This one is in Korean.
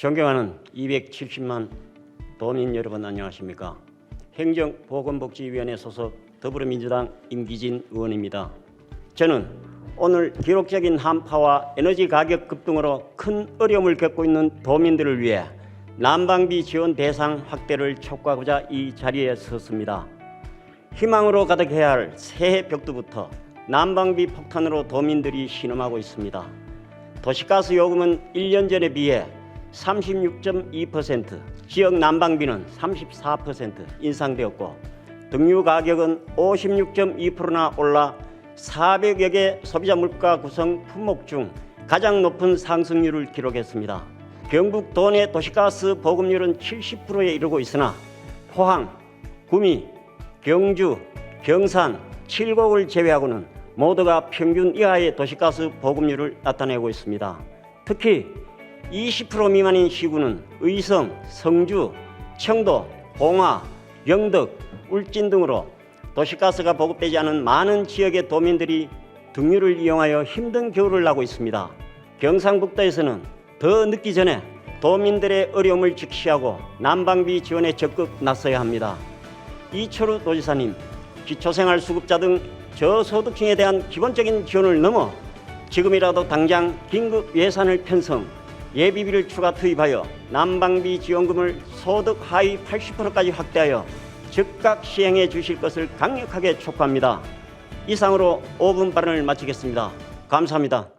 존경하는 270만 도민 여러분 안녕하십니까? 행정보건복지위원회 소속 더불어민주당 임기진 의원입니다. 저는 오늘 기록적인 한파와 에너지 가격 급등으로 큰 어려움을 겪고 있는 도민들을 위해 난방비 지원 대상 확대를 촉구하고자 이 자리에 섰습니다. 희망으로 가득해야 할 새해 벽두부터 난방비 폭탄으로 도민들이 신음하고 있습니다. 도시가스 요금은 1년 전에 비해 36.2%, 지역 난방비는 34% 인상되었고 등유 가격은 56.2%나 올라 400여 개 소비자 물가 구성 품목 중 가장 높은 상승률을 기록했습니다. 경북 도내 도시가스 보급률은 70%에 이르고 있으나 포항, 구미, 경주, 경산, 칠곡을 제외하고는 모두가 평균 이하의 도시가스 보급률을 나타내고 있습니다. 특히 20% 미만인 시군은 의성, 성주, 청도, 봉화, 영덕, 울진 등으로 도시가스가 보급되지 않은 많은 지역의 도민들이 등유를 이용하여 힘든 겨울을 나고 있습니다. 경상북도에서는 더 늦기 전에 도민들의 어려움을 직시하고 난방비 지원에 적극 나서야 합니다. 이철우 도지사님, 기초생활 수급자 등 저소득층에 대한 기본적인 지원을 넘어 지금이라도 당장 긴급 예산을 편성, 예비비를 추가 투입하여 난방비 지원금을 소득 하위 80%까지 확대하여 즉각 시행해 주실 것을 강력하게 촉구합니다. 이상으로 5분 발언을 마치겠습니다. 감사합니다.